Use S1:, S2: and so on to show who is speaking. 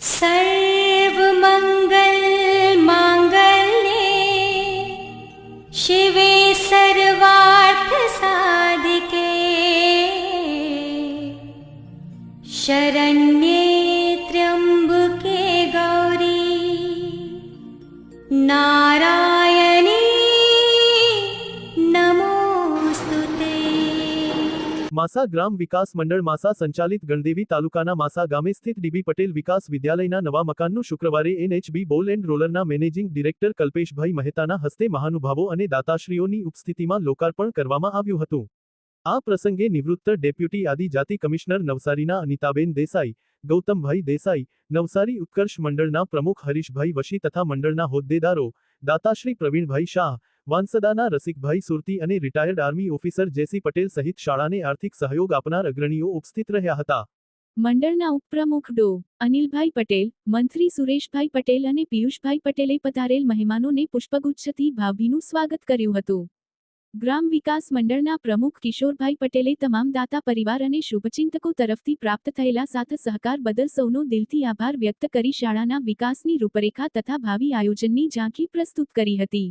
S1: सर्वमङ्गलमाङ्गल्ये शिवे सर्वार्थसाधिके शरण्ये त्र्यम्बके गौरी नारायणी
S2: માસા ગ્રામ વિકાસ મંડળ માસા સંચાલિત ગણદેવી તાલુકાના માસા ગામે સ્થિત ડીબી પટેલ વિકાસ વિદ્યાલયના નવા મકાનનું શુક્રવારે એનએચબી બોલ એન્ડ રોલરના મેનેજિંગ ડિરેક્ટર કલ્પેશભાઈ મહેતાના હસ્તે મહાનુભાવો અને દાતાશ્રીઓની ઉપસ્થિતિમાં લોકાર્પણ કરવામાં આવ્યું હતું. આ પ્રસંગે નિવૃત્ત ડેપ્યુટી આદિજાતિ કમિશનર નવસારીના અનિતાબેન દેસાઈ, ગૌતમભાઈ દેસાઈ, નવસારી ઉત્કર્ષ મંડળના પ્રમુખ હરીશભાઈ વશી તથા મંડળના હોદ્દેદારો દાતાશ્રી પ્રવીણભાઈ શાહ વાંસદાના રસિકભાઈ સુરતી અને retired army officer JC Patel સહિત શાળાને આર્થિક સહયોગ આપનાર અગ્રણીઓ ઉપસ્થિત રહ્યા હતા.
S3: મંડળના ઉપપ્રમુખ ડો. અનિલભાઈ પટેલ, મંત્રી સુરેશભાઈ પટેલ અને પિયુષભાઈ પટેલે પધારેલ મહેમાનોને પુષ્પગુચ્છથી ભાવભીનું સ્વાગત કર્યું હતું. ગ્રામ વિકાસ મંડળના પ્રમુખ કિશોરભાઈ પટેલે તમામ દાતા પરિવાર અને શુભચિંતકો તરફથી પ્રાપ્ત થયેલા સાથ સહકાર બદલ સૌનો દિલથી આભાર વ્યક્ત કરી શાળાના વિકાસની રૂપરેખા તથા ભાવિ આયોજનની ઝાંખી પ્રસ્તુત કરી હતી.